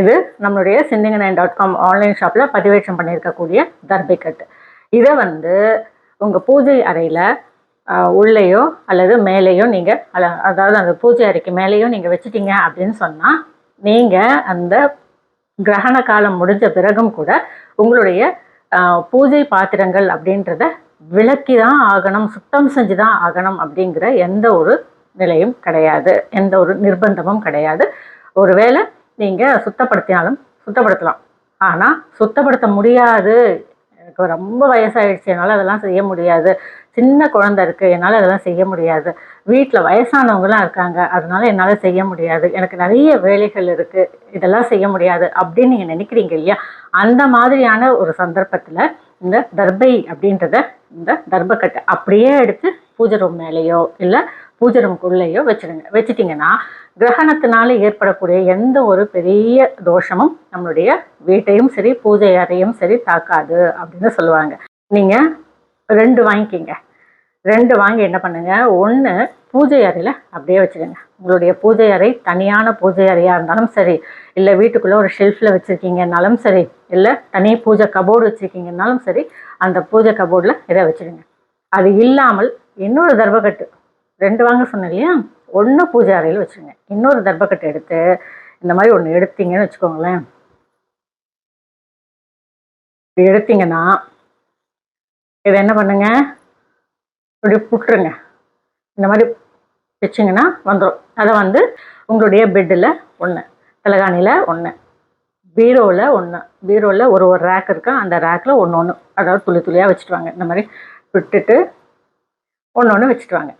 இது நம்மளுடைய சிந்திங்க நைன் டாட் காம் ஆன்லைன் ஷாப்பில் பதிவேற்றம் பண்ணியிருக்கக்கூடிய தர்பை கட்டு. இதை வந்து உங்கள் பூஜை அறையில் உள்ளேயோ அல்லது மேலேயோ நீங்கள் அதாவது அந்த பூஜை அறைக்கு மேலேயோ நீங்கள் வச்சுட்டீங்க அப்படின்னு சொன்னால் நீங்கள் அந்த கிரகண காலம் முடிஞ்ச பிறகும் கூட உங்களுடைய பூஜை பாத்திரங்கள் அப்படின்றத விளக்கி தான் ஆகணும் சுத்தம் செஞ்சு தான் ஆகணும் அப்படிங்கிற எந்த ஒரு நிலையும் கிடையாது. எந்த ஒரு நிர்பந்தமும் கிடையாது. ஒருவேளை நீங்கள் சுத்தப்படுத்தினாலும் சுத்தப்படுத்தலாம். ஆனால் சுத்தப்படுத்த முடியாது. எனக்கு ரொம்ப வயசாயிடுச்சு. என்னால் அதெல்லாம் செய்ய முடியாது. சின்ன குழந்தை இருக்குது என்னால் அதெல்லாம் செய்ய முடியாது. வீட்டில் வயசானவங்களாம் இருக்காங்க. அதனால என்னால் செய்ய முடியாது. எனக்கு நிறைய வேலைகள் இருக்குது இதெல்லாம் செய்ய முடியாது அப்படின்னு நீங்கள் நினைக்கிறீங்க இல்லையா? அந்த மாதிரியான ஒரு சந்தர்ப்பத்தில் இந்த தர்பை அப்படின்றத இந்த தர்பக்கட்டை அப்படியே எடுத்து பூஜை ரூம் மேலேயோ இல்லை பூஜை ரூம்குள்ளேயோ வச்சிடுங்க வச்சுட்டிங்கன்னா கிரகணத்தினால ஏற்படக்கூடிய எந்த ஒரு பெரிய தோஷமும் நம்மளுடைய வீட்டையும் சரி பூஜை அறையும் சரி தாக்காது அப்படின்னு சொல்லுவாங்க. நீங்கள் ரெண்டு வாங்கிக்கிங்க. ரெண்டு வாங்கி என்ன பண்ணுங்க? ஒன்று பூஜை அறையில் அப்படியே வச்சுருங்க உங்களுடைய பூஜை அறை தனியான பூஜை அறையாக இருந்தாலும் சரி இல்லை வீட்டுக்குள்ளே ஒரு ஷெல்ஃபில் வச்சுருக்கீங்கன்னாலும் சரி இல்லை தனி பூஜை கபோர்டு வச்சுருக்கீங்கன்னாலும் சரி அந்த பூஜை கபோர்டில் இதை வச்சுருங்க அது இல்லாமல் இன்னொரு தர்பக்கட்டு ரெண்டு வாங்க சொன்னேன் இல்லையா? ஒன்று பூஜை அறையில் வச்சுருங்க இன்னொரு தர்பக்கட்டை எடுத்து இந்த மாதிரி ஒன்று எடுத்தீங்கன்னு வச்சுக்கோங்களேன். இப்படி எடுத்தீங்கன்னா இதை என்ன பண்ணுங்க? இப்படி புட்டுருங்க. இந்த மாதிரி வச்சிங்கன்னா வந்துடும் அதை வந்து உங்களுடைய பெட்டில் ஒன்று தலகாணியில் ஒன்று பீரோவில் ஒன்று பீரோவில் ஒரு ஒரு ரேக் இருக்கா அந்த ரேக்கில் ஒன்று ஒன்று அதாவது துளி துளியாக வச்சுட்டு வாங்க. இந்த மாதிரி விட்டுட்டு ஒன்று ஒன்று வச்சுட்டு வாங்க.